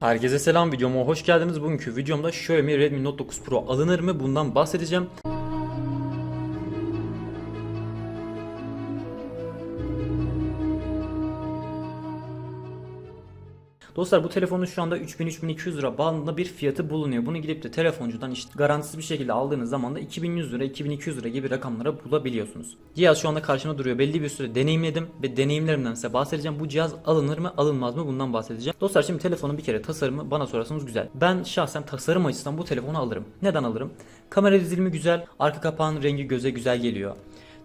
Herkese selam videoma hoş geldiniz. Bugünkü videomda Xiaomi Redmi Note 9 Pro alınır mı bundan bahsedeceğim. Dostlar bu telefonun şu anda 3000-3200 lira bandında bir fiyatı bulunuyor. Bunu gidip de telefoncudan işte garantisiz bir şekilde aldığınız zaman da 2100 lira 2200 lira gibi rakamlara bulabiliyorsunuz. Cihaz şu anda karşımda duruyor. Belli bir süre deneyimledim ve deneyimlerimden size bahsedeceğim. Bu cihaz alınır mı alınmaz mı bundan bahsedeceğim. Dostlar şimdi telefonun bir kere tasarımı bana sorarsanız güzel. Ben şahsen tasarım açısından bu telefonu alırım. Neden alırım? Kamera dizilimi güzel. Arka kapağın rengi göze güzel geliyor.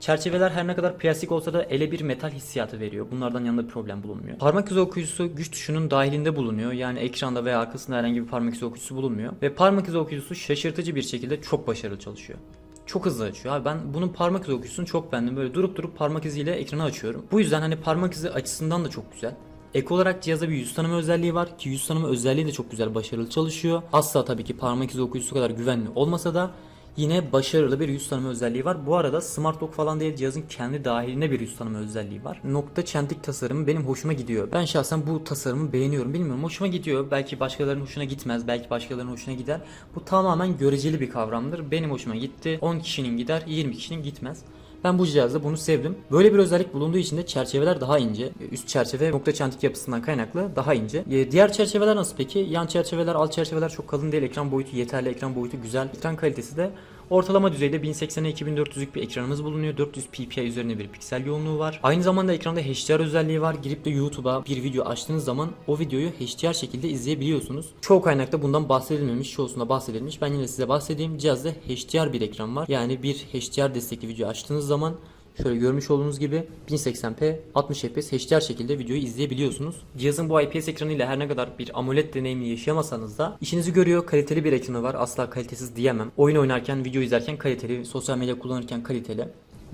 Çerçeveler her ne kadar plastik olsa da ele bir metal hissiyatı veriyor. Bunlardan yanında bir problem bulunmuyor. Parmak izi okuyucusu güç tuşunun dahilinde bulunuyor. Yani ekranda veya arkasında herhangi bir parmak izi okuyucusu bulunmuyor. Ve parmak izi okuyucusu şaşırtıcı bir şekilde çok başarılı çalışıyor. Çok hızlı açıyor. Abi ben bunun parmak izi okuyucusunu çok beğendim. Böyle durup durup parmak iziyle ekranı açıyorum. Bu yüzden hani parmak izi açısından da çok güzel. Ek olarak cihaza bir yüz tanıma özelliği var ki yüz tanıma özelliği de çok güzel başarılı çalışıyor. Asla tabii ki parmak izi okuyucusu kadar güvenli olmasa da yine başarılı bir yüz tanıma özelliği var. Bu arada Smart Lock falan değil cihazın kendi dahilinde bir yüz tanıma özelliği var. Nokta çentik tasarımı benim hoşuma gidiyor. Ben şahsen bu tasarımı beğeniyorum. Bilmiyorum hoşuma gidiyor. Belki başkalarının hoşuna gitmez. Belki başkalarının hoşuna gider. Bu tamamen göreceli bir kavramdır. Benim hoşuma gitti. 10 kişinin gider, 20 kişinin gitmez. Ben bu cihazda bunu sevdim. Böyle bir özellik bulunduğu için de çerçeveler daha ince. Üst çerçeve nokta çentik yapısından kaynaklı daha ince. E, Diğer çerçeveler nasıl peki? Yan çerçeveler, alt çerçeveler çok kalın değil. Ekran boyutu yeterli, ekran boyutu güzel. Ekran kalitesi de Ortalama düzeyde 1080'e 2400'lük bir ekranımız bulunuyor. 400 ppi üzerine bir piksel yoğunluğu var. Aynı zamanda ekranda HDR özelliği var. Girip de YouTube'a bir video açtığınız zaman o videoyu HDR şekilde izleyebiliyorsunuz. Çoğu kaynakta bundan bahsedilmemiş, çoğusunda bahsedilmiş. Ben yine size bahsedeyim. Cihazda HDR bir ekran var. Yani bir HDR destekli video açtığınız zaman Şöyle görmüş olduğunuz gibi 1080p 60 fps HDR şekilde videoyu izleyebiliyorsunuz. Cihazın bu IPS ekranıyla her ne kadar bir AMOLED deneyimi yaşayamasanız da işinizi görüyor. Kaliteli bir ekranı var. Asla kalitesiz diyemem. Oyun oynarken, video izlerken kaliteli, sosyal medya kullanırken kaliteli.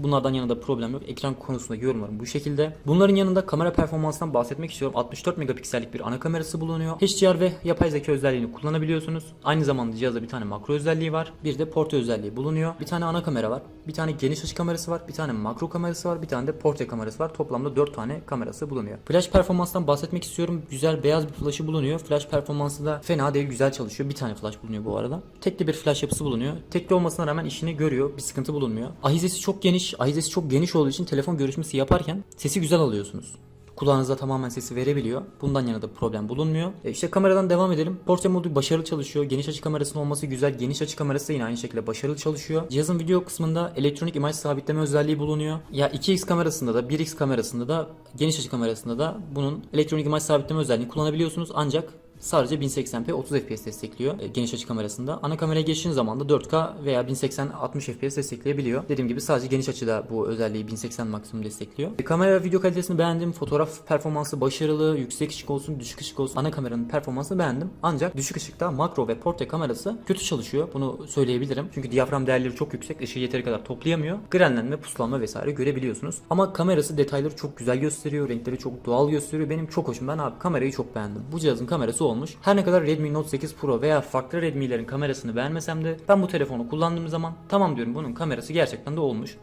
Bunlardan yanında problem yok. Ekran konusunda yorumlarım bu şekilde. Bunların yanında kamera performansından bahsetmek istiyorum. 64 megapiksellik bir ana kamerası bulunuyor. HDR ve yapay zeka özelliğini kullanabiliyorsunuz. Aynı zamanda cihazda bir tane makro özelliği var. Bir de portre özelliği bulunuyor. Bir tane ana kamera var. Bir tane geniş açı kamerası var. Bir tane makro kamerası var. Bir tane de portre kamerası var. Toplamda 4 tane kamerası bulunuyor. Flash performanstan bahsetmek istiyorum. Güzel beyaz bir flash'ı bulunuyor. Flash performansı da fena değil güzel çalışıyor. Bir tane flash bulunuyor bu arada. Tekli bir flash yapısı bulunuyor. Tekli olmasına rağmen işini görüyor. Bir sıkıntı bulunmuyor. Ahizesi çok geniş. Ahizesi çok geniş olduğu için telefon görüşmesi yaparken sesi güzel alıyorsunuz. Kulağınıza tamamen sesi verebiliyor. Bundan yana da problem bulunmuyor. E işte kameradan devam edelim. Portre modu başarılı çalışıyor. Geniş açı kamerasının olması güzel. Geniş açı kamerası da yine aynı şekilde başarılı çalışıyor. Cihazın video kısmında elektronik imaj sabitleme özelliği bulunuyor. Ya 2x kamerasında da 1x kamerasında da geniş açı kamerasında da bunun elektronik imaj sabitleme özelliğini kullanabiliyorsunuz. Ancak Sadece 1080p 30 fps destekliyor e, geniş açı kamerasında. Ana kameraya geçtiğiniz zaman da 4K veya 1080 60 fps destekleyebiliyor. Dediğim gibi sadece geniş açıda bu özelliği 1080 maksimum destekliyor. E, kamera video kalitesini beğendim. Fotoğraf performansı başarılı. Yüksek ışık olsun, düşük ışık olsun. Ana kameranın performansını beğendim. Ancak düşük ışıkta makro ve portre kamerası kötü çalışıyor. Bunu söyleyebilirim. Çünkü diyafram değerleri çok yüksek. Işığı yeteri kadar toplayamıyor. Grenlenme, puslanma vesaire görebiliyorsunuz. Ama kamerası detayları çok güzel gösteriyor. Renkleri çok doğal gösteriyor. Benim çok hoşum. Ben abi kamerayı çok beğendim. Bu cihazın kamerası olmuş. Her ne kadar Redmi Note 8 Pro veya farklı Redmi'lerin kamerasını beğenmesem de ben bu telefonu kullandığım zaman tamam diyorum bunun kamerası gerçekten de olmuş.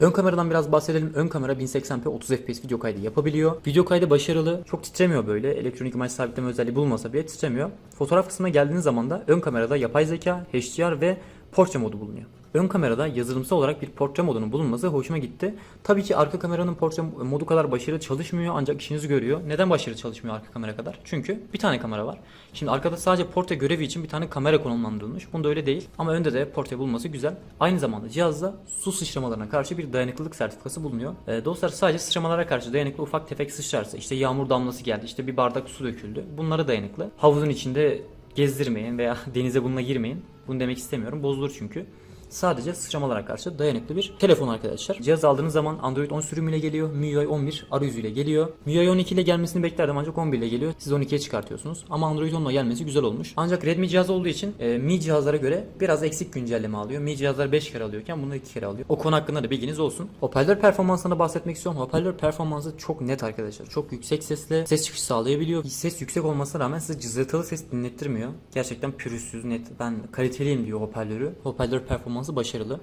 Ön kameradan biraz bahsedelim. Ön kamera 1080p 30 fps video kaydı yapabiliyor. Video kaydı başarılı. Çok titremiyor böyle. Elektronik imaj sabitleme özelliği bulmasa bile titremiyor. Fotoğraf kısmına geldiğiniz zaman da ön kamerada yapay zeka, HDR ve portre modu bulunuyor. Ön kamerada yazılımsal olarak bir portre modunun bulunması hoşuma gitti. Tabii ki arka kameranın portre modu kadar başarılı çalışmıyor ancak işinizi görüyor. Neden başarılı çalışmıyor arka kamera kadar? Çünkü bir tane kamera var. Şimdi arkada sadece portre görevi için bir tane kamera konumlandırılmış. Bunda öyle değil. Ama önde de portre bulması güzel. Aynı zamanda cihazda su sıçramalarına karşı bir dayanıklılık sertifikası bulunuyor. Ee, dostlar sadece sıçramalara karşı dayanıklı ufak tefek sıçrarsa işte yağmur damlası geldi işte bir bardak su döküldü. Bunlara dayanıklı. Havuzun içinde gezdirmeyin veya denize bununla girmeyin. Bunu demek istemiyorum. Bozulur çünkü. Sadece sıçramalara karşı dayanıklı bir telefon arkadaşlar. Cihaz aldığınız zaman Android 10 sürümüyle geliyor. MIUI 11 arayüzüyle geliyor. MIUI 12 ile gelmesini beklerdim ancak 11 ile geliyor. Siz 12'ye çıkartıyorsunuz. Ama Android 10 ile gelmesi güzel olmuş. Ancak Redmi cihaz olduğu için e, Mi cihazlara göre biraz eksik güncelleme alıyor. Mi cihazlar 5 kere alıyorken bunlar 2 kere alıyor. O konu hakkında da bilginiz olsun. Hoparlör performansına bahsetmek istiyorum. Hoparlör performansı çok net arkadaşlar. Çok yüksek sesle ses çıkışı sağlayabiliyor. Ses yüksek olmasına rağmen size cızırtılı ses dinlettirmiyor. Gerçekten pürüzsüz, net. Ben kaliteliyim diyor hoparlörü. Hoparlör performansı başarılı.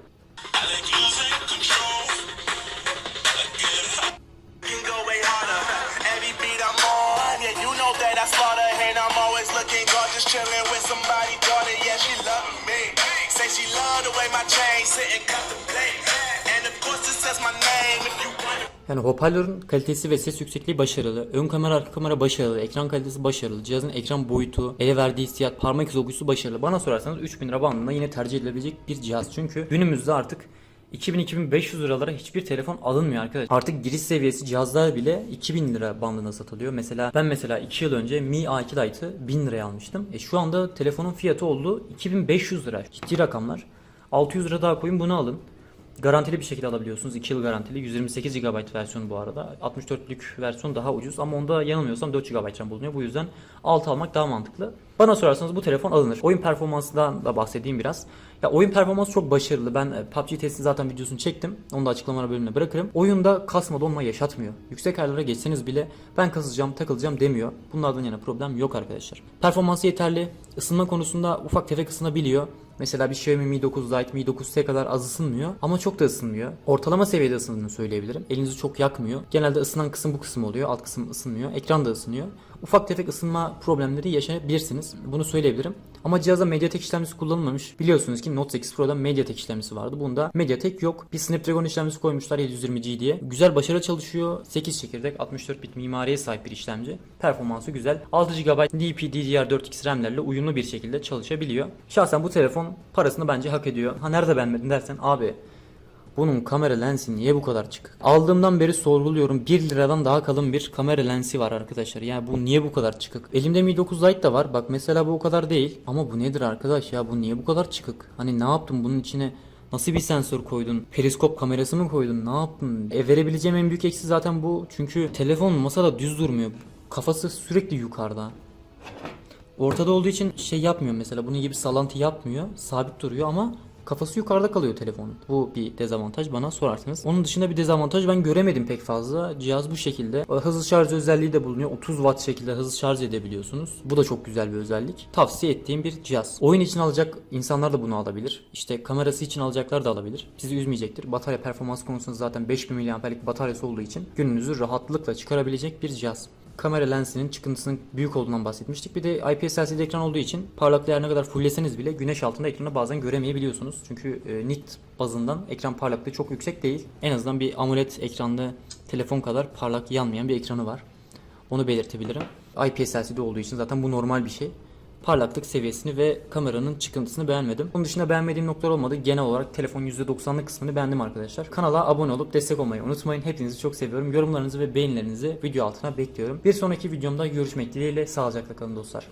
love me. Say she love the way my chain sit and cut the blade. Yani hoparlörün kalitesi ve ses yüksekliği başarılı. Ön kamera arka kamera başarılı. Ekran kalitesi başarılı. Cihazın ekran boyutu, ele verdiği hissiyat, parmak izi okuyusu başarılı. Bana sorarsanız 3000 lira bandında yine tercih edilebilecek bir cihaz. Çünkü günümüzde artık 2000-2500 liralara hiçbir telefon alınmıyor arkadaşlar. Artık giriş seviyesi cihazlar bile 2000 lira bandına satılıyor. Mesela ben mesela 2 yıl önce Mi A2 Lite'ı 1000 liraya almıştım. E şu anda telefonun fiyatı oldu 2500 lira. Ciddi rakamlar. 600 lira daha koyun bunu alın. Garantili bir şekilde alabiliyorsunuz. 2 yıl garantili. 128 GB versiyonu bu arada. 64'lük versiyon daha ucuz ama onda yanılmıyorsam 4 GB RAM bulunuyor. Bu yüzden 6 almak daha mantıklı. Bana sorarsanız bu telefon alınır. Oyun performansından da bahsedeyim biraz. Ya oyun performansı çok başarılı. Ben e, PUBG testi zaten videosunu çektim. Onu da açıklamalar bölümüne bırakırım. Oyunda kasma donma yaşatmıyor. Yüksek ayarlara geçseniz bile ben kasacağım, takılacağım demiyor. Bunlardan yana problem yok arkadaşlar. Performansı yeterli. Isınma konusunda ufak tefek ısınabiliyor. Mesela bir Xiaomi Mi 9 Lite, Mi 9T kadar az ısınmıyor ama çok da ısınmıyor. Ortalama seviyede ısındığını söyleyebilirim. Elinizi çok yakmıyor. Genelde ısınan kısım bu kısım oluyor. Alt kısım ısınmıyor. Ekran da ısınıyor. Ufak tefek ısınma problemleri yaşayabilirsiniz. Bunu söyleyebilirim. Ama cihaza Mediatek işlemcisi kullanılmamış. Biliyorsunuz ki Note 8 Pro'da Mediatek işlemcisi vardı. Bunda Mediatek yok. Bir Snapdragon işlemcisi koymuşlar 720G diye. Güzel başarılı çalışıyor. 8 çekirdek 64 bit mimariye sahip bir işlemci. Performansı güzel. 6 GB LPDDR4X RAM'lerle uyumlu bir şekilde çalışabiliyor. Şahsen bu telefon parasını bence hak ediyor. Ha nerede beğenmedin dersen abi bunun kamera lensi niye bu kadar çıkık? Aldığımdan beri sorguluyorum 1 liradan daha kalın bir kamera lensi var arkadaşlar. Yani bu niye bu kadar çıkık? Elimde Mi 9 Lite de var. Bak mesela bu o kadar değil. Ama bu nedir arkadaş ya? Bu niye bu kadar çıkık? Hani ne yaptın bunun içine? Nasıl bir sensör koydun? Periskop kamerası mı koydun? Ne yaptın? E verebileceğim en büyük eksi zaten bu. Çünkü telefon masada düz durmuyor. Kafası sürekli yukarıda. Ortada olduğu için şey yapmıyor mesela bunun gibi sallantı yapmıyor. Sabit duruyor ama kafası yukarıda kalıyor telefonun. Bu bir dezavantaj bana sorarsanız. Onun dışında bir dezavantaj ben göremedim pek fazla. Cihaz bu şekilde. E, Hızlı şarj özelliği de bulunuyor. 30 watt şekilde hızlı şarj edebiliyorsunuz. Bu da çok güzel bir özellik. Tavsiye ettiğim bir cihaz. Oyun için alacak insanlar da bunu alabilir. İşte kamerası için alacaklar da alabilir. Sizi üzmeyecektir. Batarya performans konusunda zaten 5000 mAh'lik bataryası olduğu için gününüzü rahatlıkla çıkarabilecek bir cihaz kamera lensinin çıkıntısının büyük olduğundan bahsetmiştik. Bir de IPS LCD ekran olduğu için parlaklığı ne kadar fullleseniz bile güneş altında ekranı bazen göremeyebiliyorsunuz. Çünkü e, nit bazından ekran parlaklığı çok yüksek değil. En azından bir AMOLED ekranlı telefon kadar parlak yanmayan bir ekranı var. Onu belirtebilirim. IPS LCD olduğu için zaten bu normal bir şey. Parlaklık seviyesini ve kameranın çıkıntısını beğenmedim. Onun dışında beğenmediğim noktalar olmadı. Genel olarak telefon %90'lık kısmını beğendim arkadaşlar. Kanala abone olup destek olmayı unutmayın. Hepinizi çok seviyorum. Yorumlarınızı ve beğenilerinizi video altına bekliyorum. Bir sonraki videomda görüşmek dileğiyle. Sağlıcakla kalın dostlar.